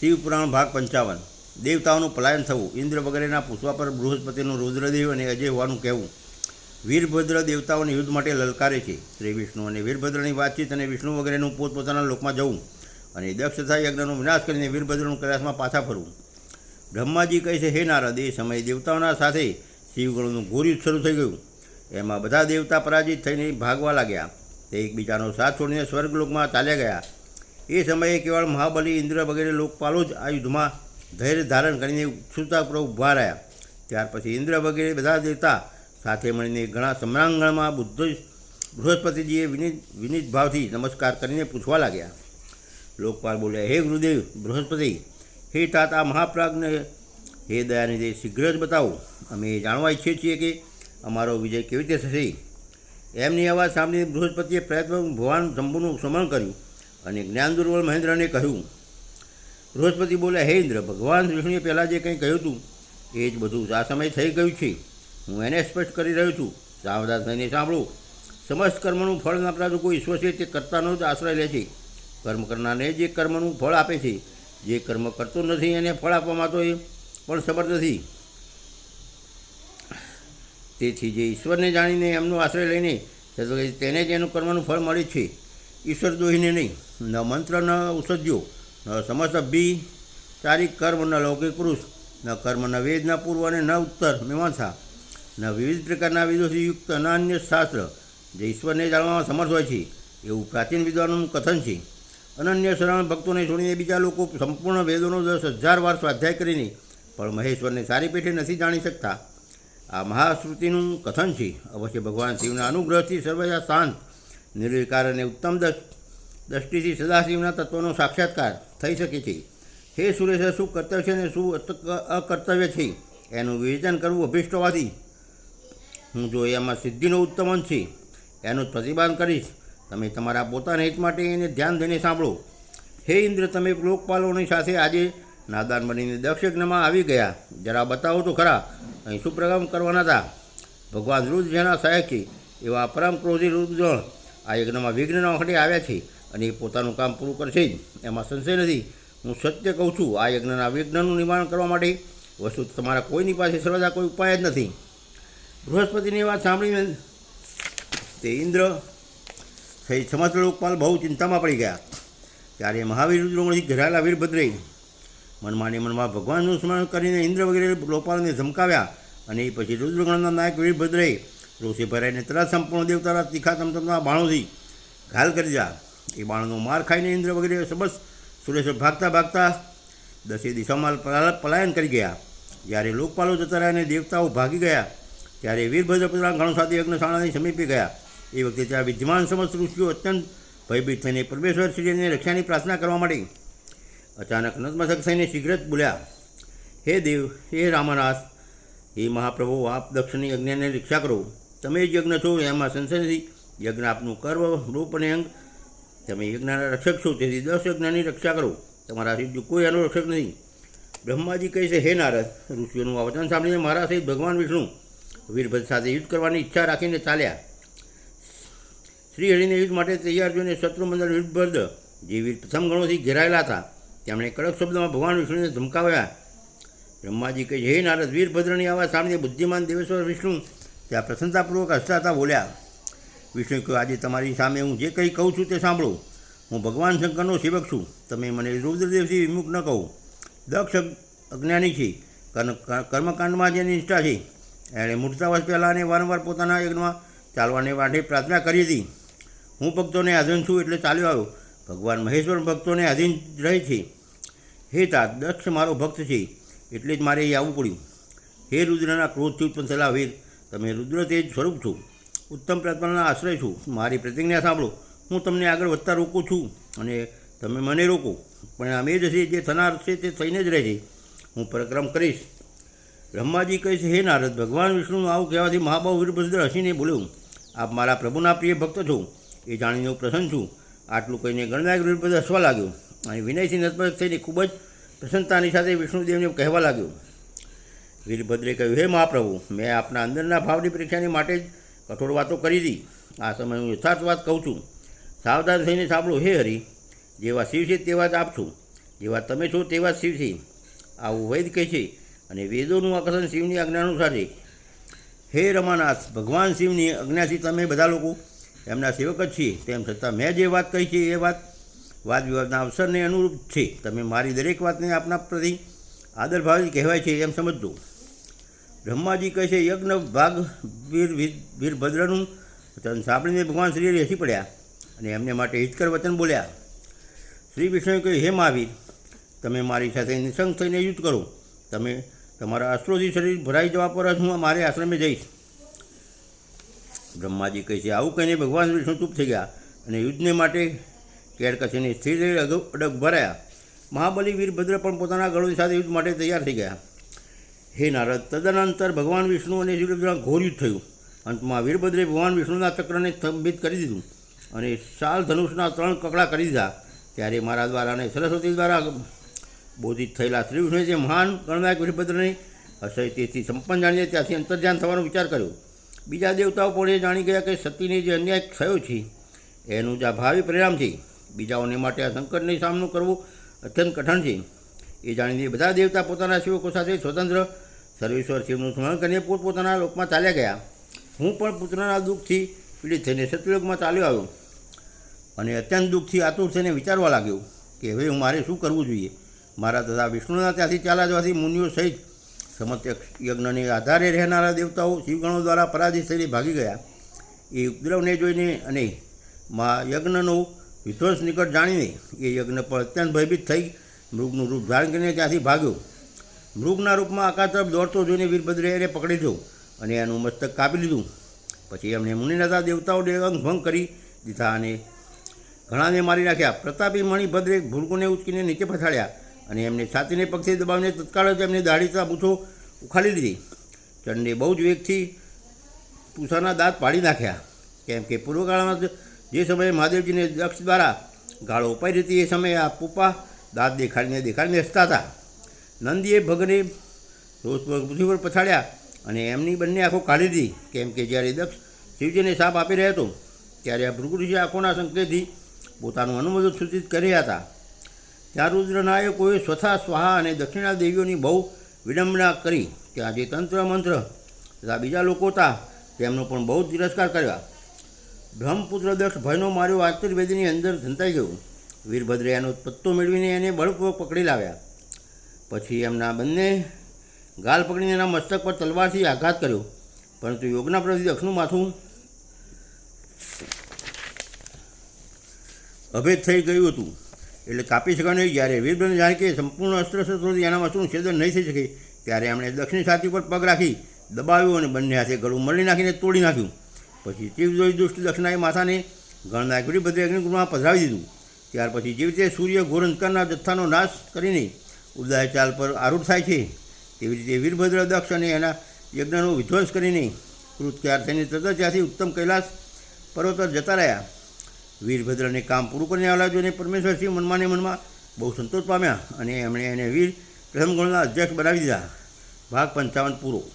શિવપુરાણ ભાગ પંચાવન. દેવતાઓનું પલાયન થવું. ઇન્દ્ર વગેરેના પૂછવા પર બૃહસ્પતિનું રુદ્રદેવ અને અજય હોવાનું કહેવું. વીરભદ્ર દેવતાઓને યુદ્ધ માટે લલકારે છે. શ્રી વિષ્ણુ અને વીરભદ્રની વાતચીત અને વિષ્ણુ વગેરેનું પોતપોતાના લોકમાં જવું અને દક્ષ તથા યજ્ઞનો વિનાશ કરીને વીરભદ્રનું કૈલાસમાં પાછા ફરવું. બ્રહ્માજી કહે છે, હે નારદ, એ સમયે દેવતાઓના સાથે શિવગણનું ઘોરયુદ્ધ શરૂ થઈ ગયું. એમાં બધા દેવતા પરાજિત થઈને ભાગવા લાગ્યા. તે એકબીજાનો સાથ છોડીને સ્વર્ગલોકમાં ચાલ્યા ગયા. એ સમયે કેવળ મહાબલી, ઇન્દ્ર વગેરે લોકપાલો જ આ યુદ્ધમાં ધૈર્ય ધારણ કરીને ઉત્સુકતાપૂર્વક ઊભા રહ્યા. ત્યાર પછી ઇન્દ્ર વગેરે બધા દેવતા સાથે મળીને ઘણા સમ્રાંગણમાં બુદ્ધ બૃહસ્પતિજીએ વિનિત વિનિત ભાવથી નમસ્કાર કરીને પૂછવા લાગ્યા. લોકપાલ બોલ્યા હે ગુરુદેવ, બૃહસ્પતિ, હે તાત આ મહાપ્રાગને હે દયાનિધિ, શીઘ્ર જ બતાવો. અમે જાણવા ઈચ્છીએ છીએ કે અમારો વિજય કેવી રીતે થશે. એમની અવાજ સાંભળીને બૃહસ્પતિએ પ્રયત્ન ભગવાન શંભુનું સ્મરણ કર્યું. અને જ્ઞાન દુર્બળ મહેન્દ્રને કહ્યું, બૃહસ્પતિ બોલ્યા હે ઇન્દ્ર, ભગવાન વિષ્ણુએ પહેલાં જે કંઈ કહ્યું હતું, એ જ બધું આ સમય થઈ ગયું છે. હું એને સ્પષ્ટ કરી રહ્યો છું. સાવધાન થઈને સાંભળો. સમસ્ત કર્મનું ફળ આપનાર કોઈ ઈશ્વર છે, તે કરતાનો જ આશ્રય લે છે. કર્મ કરનારને જે કર્મનું ફળ આપે છે, જે કર્મ કરતો નથી એને ફળ આપવામાં તો એ પણ સબર નથી. તેથી જે ઈશ્વરને જાણીને એમનો આશ્રય લઈને તેને જ એનું કર્મનું ફળ મળે છે. ઈશ્વર દોહીને નહીં. ન મંત્ર, ન ઔષધ્યો ન સમસ્ત અભિ ચારિક કર્મ, ન લૌકિક પુરુષ, ન કર્મ, ન વેદ, ન પૂર્વ અને ન ઉત્તર, મીમાંસા, ન વિવિધ પ્રકારના વિદોષી યુક્ત, ન અન્ય શાસ્ત્ર, જે ઈશ્વરને જાણવામાં સમર્થ હોય છે, એવું પ્રાચીન વિદ્વાનોનું કથન છે. અનન્ય શરણ ભક્તોને છોડીને બીજા લોકો સંપૂર્ણ વેદોનો દસ હજાર વાર સ્વાધ્યાય કરીને પણ મહેશ્વરને સારી પેઠે નથી જાણી શકતા. આ મહાશ્રુતિનું કથન છે. અવશ્ય ભગવાન શિવના અનુગ્રહથી સર્વદા શાંત, નિર્વિકાર અને ઉત્તમ દસ દ્રષ્ટિથી સદાશિવના તત્વનો સાક્ષાત્કાર થઈ શકે છે. હે સુરેશ, શું કર્તવ્ય છે અને શું અકર્તવ્ય છે? એનું વિવેચન કરવું અભિષ્ટ હોવાથી હું જો એમાં સિદ્ધિનો ઉત્તમ અંશ છે, એનું જ પ્રતિપાદન કરીશ. તમે તમારા પોતાના હિત માટે એને ધ્યાન દઈને સાંભળો. હે ઇન્દ્ર, તમે લોકપાલોની સાથે આજે નાદાન બનીને દક્ષ યજ્ઞમાં આવી ગયા. જરા બતાવો તો ખરા. અહીં શું પ્રગમ કરવાના હતા? ભગવાન રુદ્ર જેના સહાયક છે એવા પરમ ક્રોધી રુદ્ર આ યજ્ઞમાં વિઘ્ન વખતે આવ્યા છે. અને એ પોતાનું કામ પૂરું કરશે જ. એમાં સંશય નથી. હું સત્ય કહું છું, આ યજ્ઞના વિઘ્નનું નિવારણ કરવા માટે વસ્તુ તમારા કોઈની પાસે સર્વદા કોઈ ઉપાય જ નથી. બૃહસ્પતિની વાત સાંભળીને તે ઇન્દ્ર સહિત સમસ્ત લોકપાલ બહુ ચિંતામાં પડી ગયા. ત્યારે મહાવીર રુદ્રમાંથી ઘેરાયેલા વીરભદ્રે મનમાંને મનમાં ભગવાનનું સ્મરણ કરીને ઇન્દ્ર વગેરે લોકપાલને ધમકાવ્યા અને એ પછી રુદ્રગણના નાયક વીરભદ્રે રોષે ભરાઈને તરત સંપૂર્ણ દેવતાના તીખા તમતમના બાણોથી ઘાલ કરી દીધા. એ બાણનો માર ખાઈને ઇન્દ્ર વગેરે સબસ સુરેશ ભાગતા ભાગતા દસે દિશામાં પલાયન કરી ગયા. જ્યારે લોકપાલો જતા રહ્યા અને દેવતાઓ ભાગી ગયા, ત્યારે વીરભદ્ર પુત્રા ગણો સાથે યજ્ઞશાળાની સમીપી ગયા. એ વખતે ત્યાં વિદ્યમાન સમસ્ત ઋષિઓ અત્યંત ભયભીત થઈને પરમેશ્વર શ્રીને રક્ષાની પ્રાર્થના કરવા માટે અચાનક નતમસ્તક થઈને શીઘ્ર જ બોલ્યા, હે દેવ, હે રામાનાથ, હે મહાપ્રભુ, આપ દક્ષની યજ્ઞને રક્ષા કરો. તમે જ યજ્ઞ છો, એમાં નથી યજ્ઞ આપનું કર્મ, રૂપ અને અંગ તમે યજ્ઞના રક્ષક છો, તેથી દસ યજ્ઞની રક્ષા કરો. તમારા સિદ્ધ કોઈ એનો રક્ષક નથી બ્રહ્માજી કહે છે, હે નારદ, ઋષિઓનું આ વચન સાંભળીને મારા સહિત ભગવાન વિષ્ણુ વીરભદ્ર સાથે યુદ્ધ કરવાની ઈચ્છા રાખીને ચાલ્યા. શ્રી હરિને યુદ્ધ માટે તૈયાર જોઈને શત્રુમંડળ વીરભદ્ર, જે વીર પ્રથમ ગણોથી ઘેરાયેલા હતા, તેમણે કડક શબ્દમાં ભગવાન વિષ્ણુને ધમકાવ્યા. બ્રહ્માજી કહે છે, હે નારદ, વીરભદ્રની આવા સામે બુદ્ધિમાન દેવેશ્વર વિષ્ણુ ત્યાં પ્રસન્નતાપૂર્વક હસતા હતા, બોલ્યા વિષ્ણુ કહ્યું આજે તમારી સામે હું જે કંઈ કહું છું તે સાંભળો. હું ભગવાન શંકરનો સેવક છું. તમે મને રુદ્રદેવથી વિમુખ ન કહો. દક્ષ અજ્ઞાની છે. કર્મ- કર્મકાંડમાં જેની નિષ્ઠા છે. એણે મૂર્તાવાસ પહેલાં અને વારંવાર પોતાના યજ્ઞમાં ચાલવાને માટે પ્રાર્થના કરી હતી. હું ભક્તોને આધીન છું એટલે ચાલ્યો આવ્યો. ભગવાન મહેશ્વર ભક્તોને આધીન રહે છે. હે તા દક્ષ મારો ભક્ત છે. એટલે જ મારે અહીં આવવું પડ્યું. હે રુદ્રના ક્રોધથી ઉત્પન્ન થયેલા વીર, તમે રુદ્ર તેજ સ્વરૂપ છો. ઉત્તમ પ્રાર્થનાના આશ્રય છું. મારી પ્રતિજ્ઞા સાંભળો. હું તમને આગળ વધતા રોકું છું અને તમે મને રોકો. પરિણામ એ જ હશે જે થનાર છે તે થઈને જ રહેશે હું પરિક્રમ કરીશ. બ્રહ્માજી કહે છે, હે નારદ, ભગવાન વિષ્ણુનું આવું કહેવાથી મહાબાહુ વીરભદ્ર હસીને બોલ્યું. આપ મારા પ્રભુના પ્રિય ભક્ત છો. એ જાણીને હું પ્રસન્ન છું. આટલું કહીને ગણનાયક વીરભદ્ર હસવા લાગ્યો. અને વિનયથી નતમસ્તક થઈને ખૂબ જ પ્રસન્નતાની સાથે વિષ્ણુદેવને કહેવા લાગ્યો. વીરભદ્રે કહ્યું, હે મહાપ્રભુ, મેં આપના અંદરના ભાવની પરીક્ષાની માટે જ કઠોર વાતો કરી હતી આ સમય હું યથાર્થ વાત કહું છું. સાવધાન થઈને સાંભળો, હે હરી, જેવા શિવ છે તેવા જ આપ છું. જેવા તમે છો તેવા જ શિવ છે. આવું વૈદ કહે છે અને વેદોનું આકર્ષણ શિવની આજ્ઞાનુસાર છે. હે રમાનાથ, ભગવાન શિવની આજ્ઞાથી તમે બધા લોકો, એમના સેવક જ છીએ. તેમ છતાં મેં જે વાત કહી છે એ વાત વાદ વિવાદના અવસરને અનુરૂપ છે. તમે મારી દરેક વાતને આપના પ્રતિ આદરભાવી કહેવાય છે એમ સમજજો. બ્રહ્માજી કહે છે, યજ્ઞ ભાગ વીર, વીર- વીરભદ્રનું. વચન સાંભળીને ભગવાન શ્રીએ બેસી પડ્યા અને એમને માટે હિતકર વચન બોલ્યા. શ્રી વિષ્ણુએ કહ્યું, હે મહાવીર, તમે મારી સાથે નિસંગ થઈને યુદ્ધ કરો. તમે તમારા અસ્ત્રોથી શરીર ભરાઈ જવા પર જ હું મારે આશ્રમે જઈશ. બ્રહ્માજી કહે છે, આવું કહીને ભગવાન વિષ્ણુ ચૂપ થઈ ગયા અને યુદ્ધને માટે કેડ કસીને સ્થિર અડગ ભરાયા. મહાબલી વીરભદ્ર પણ પોતાના ગળોની સાથે યુદ્ધ માટે તૈયાર થઈ ગયા. હે નારદ, તદનંતર ભગવાન વિષ્ણુ અને શિવભદ્રના ઘોર યુદ્ધ થયું. અંતમાં વીરભદ્રે ભગવાન વિષ્ણુના ચક્રને સ્તંભિત કરી દીધું અને શાલ ધનુષના ત્રણ કકડા કરી દીધા. ત્યારે મારા દ્વારા અને સરસ્વતી દ્વારા બોધિત થયેલા શ્રી વિષ્ણુએ જે મહાન ગણનાયક વીરભદ્રને અસહ્ય તેથી સંપન્ન જાણીને ત્યાંથી અંતર્ધ્યાન થવાનો વિચાર કર્યો. બીજા દેવતાઓ પણ એ જાણી ગયા કે સતીને જે અન્યાય થયો છે, એનું જ આ ભાવિ પરિણામ છે. બીજાઓને માટે આ સંકટનો સામનો કરવો અત્યંત કઠણ છે. એ જાણીને બધા દેવતા પોતાના સેવકો સાથે સ્વતંત્ર સર્વેશ્વર શિવનું સ્મરણ કરીને પોતપોતાના લોકમાં ચાલ્યા ગયા. હું પણ પુત્રના દુઃખથી પીડિત થઈને સતયુગમાં ચાલ્યો આવ્યો. અને અત્યંત દુઃખથી આતુર થઈને વિચારવા લાગ્યો કે હવે હું મારે શું કરવું જોઈએ? મારા તથા વિષ્ણુના ત્યાંથી ચાલ્યા જવાથી મુનિઓ સહિત સમસ્ત યજ્ઞને આધારે રહેનારા દેવતાઓ શિવગણો દ્વારા પરાજિત થઈને ભાગી ગયા. એ ઉપદ્રવને જોઈને અને મા યજ્ઞનો વિધ્વંસ નિકટ જાણીને એ યજ્ઞ પર અત્યંત ભયભીત થઈ મૃગનું રૂપ ધારણ કરીને ત્યાંથી ભાગ્યો. મૃગના રૂપમાં આકાશ તરફ દોડતો જોઈને વીરભદ્રે એને પકડી લીધો અને એનું મસ્તક કાપી લીધું. પછી એમણે મુનિનાથા દેવતાઓને અંગ ભંગ કરી દીધા અને ઘણાને મારી નાખ્યા. પ્રતાપી મણિભદ્રે ભૂલકુને ઉચકીને નીચે પછાડ્યા અને એમને છાતીને પગથી દબાવીને તત્કાળ જ એમને દાઢીતા પૂછો ઉખાડી દીધી ચંડે બહુ જ વેગથી પૂસાના દાંત પાડી નાખ્યા. કેમ કે પૂર્વકાળમાં જે સમયે મહાદેવજીને દક્ષ દ્વારા ગાળો ઉપાઈ હતી, એ સમયે આ પૂપા દાંત દેખાડીને દેખાડીને હસતા હતા. નંદીએ ભગને રોષ પૃથ્વી પર પછાડ્યા અને એમની બંને આંખો કાઢી દીધી. કેમ કે જ્યારે દક્ષ શિવજીને શાપ આપી રહ્યો હતો, ત્યારે આ ભૃગુઋષિ આંખોના સંકેતથી પોતાનું અનુમોદન સૂચિત કરી રહ્યા હતા. ત્યાં રુદ્રનાયકોએ સ્વથા, સ્વાહા અને દક્ષિણા દેવીઓની બહુ વિડંબના કરી ત્યાં જે તંત્ર મંત્ર તથા બીજા લોકો હતા તેમનો પણ બહુ તિરસ્કાર કર્યા. બ્રહ્મપુત્ર દક્ષ ભયનો માર્યો આંતરવેદીની અંદર ધંતાઈ ગયો. વીરભદ્રે એનો પત્તો મેળવીને એને બળપૂર્વક પકડી લાવ્યા. પછી એમના બંને ગાલ પકડીને એના મસ્તક પર તલવારથી આઘાત કર્યો. પરંતુ યોગના પ્રતિ દક્ષનું માથું અભેદ થઈ ગયું હતું. એટલે કાપી શકાય નહીં. જ્યારે વીરબ્રહ્મ જાણે કે સંપૂર્ણ અસ્ત્રશસ્ત્રોથી એના માથું છેદન નહીં થઈ શકે, ત્યારે એમણે દક્ષિણ છાતી પર પગ રાખી દબાવ્યું અને બંને હાથે ગળું મળી નાખીને તોડી નાખ્યું. પછી તીવ્ર દુષ્ટ દક્ષિણાએ માથાને ગણના વીરભદ્રે અગ્નિગુણમાં પધરાવી દીધું. ત્યાર પછી જેવી રીતે સૂર્ય ઘોર અંધકારના જથ્થાનો નાશ કરીને ઉદય ચાલ પર આરૂઢ થાય છે. તેવી રીતે વીરભદ્ર દક્ષ અને એના યજ્ઞનો વિધ્વંસ કરીને કૃતક્યાર થઈને તરત ત્યાંથી ઉત્તમ કૈલાસ પર્વત જતા રહ્યા. વીરભદ્રને કામ પૂરું કરીને આવેલા જોઈને પરમેશ્વરસિંહ સિંહ મનમાં બહુ સંતોષ પામ્યા અને એમણે એને વીર પ્રથમ ગણના અધ્યક્ષ બનાવી દીધા. ભાગ પંચાવન પૂરો.